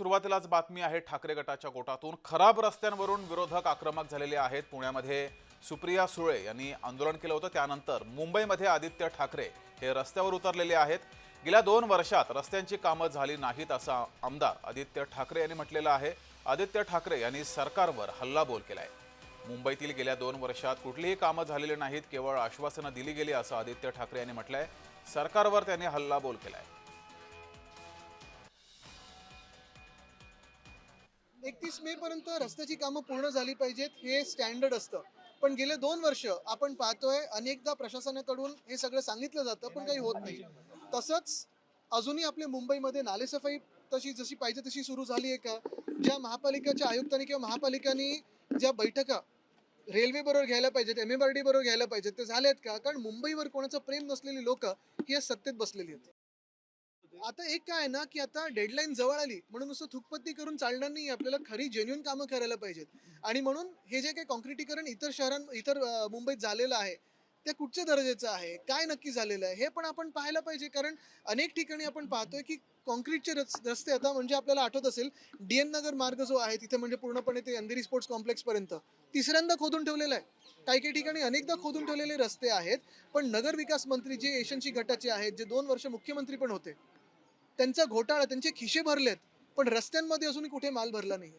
सुरुवातीलाच बातमी आहे ठाकरे गटाच्या गोटातून. खराब रस्त्यांवरून विरोधक आक्रमक झालेले आहेत. पुण्यामध्ये सुप्रिया सुळे यांनी आंदोलन केलं होतं. त्यानंतर मुंबईमध्ये आदित्य ठाकरे हे रस्त्यावर उतरलेले आहेत. गेल्या दोन वर्षात रस्त्यांची कामं झाली नाहीत असं आमदार आदित्य ठाकरे यांनी म्हटलेलं आहे. आदित्य ठाकरे यांनी सरकारवर हल्लाबोल आहे मुंबईतील गेल्या दोन वर्षात कुठलीही कामं झालेली नाहीत. केवळ आश्वासनं दिली गेली असं आदित्य ठाकरे यांनी म्हटलंय. सरकारवर त्यांनी हल्लाबोल आहे एकतीस मे पर्यंत रस्त्याची कामं पूर्ण झाली पाहिजेत हे स्टँडर्ड असतं. पण गेले दोन वर्ष आपण पाहतोय अनेकदा प्रशासनाकडून हे सगळं सांगितलं जातं पण काही होत नाही. तसंच अजूनही आपल्या मुंबईमध्ये नालेसफाई तशी जशी पाहिजे तशी सुरू झाली आहे का? ज्या महापालिकाच्या आयुक्तांनी किंवा महापालिकांनी ज्या बैठका रेल्वे बरोबर घ्यायला पाहिजेत एम एम आर डी बरोबर घ्यायला पाहिजेत ते झालेत का? कारण मुंबईवर कोणाचं प्रेम नसलेली लोक ही सत्तेत बसलेली आहेत. आता एक काय आहे ना की आता डेडलाईन जवळ आली म्हणून नुसतं थुकपत्ती करून चालणार नाही आपल्याला खरी जेन्युन कामं करायला पाहिजेत. आणि म्हणून हे जे काही कॉन्क्रिटीकरण इतर शहरां इतर मुंबईत झालेलं आहे ते कुठच्या दर्जाचं आहे काय नक्की झालेलं आहे हे पण आपण पाहायला पाहिजे. कारण अनेक ठिकाणी आपण पाहतोय की कॉन्क्रीटचे रस- रस्ते आता म्हणजे आपल्याला आठवत असेल डी एन नगर मार्ग जो आहे तिथे म्हणजे पूर्णपणे ते अंधेरी स्पोर्ट्स कॉम्प्लेक्स पर्यंत तिसऱ्यांदा खोदून ठेवलेलं आहे. काही काही ठिकाणी अनेकदा खोदून ठेवलेले रस्ते आहेत पण नगर विकास मंत्री जे एशनशी गटाचे आहेत जे दोन वर्ष मुख्यमंत्री पण होते त्यांचा घोटाळा त्यांचे खिशे भरलेत. पण रस्त्यांमध्ये अजूनही कुठे माल भरला नाही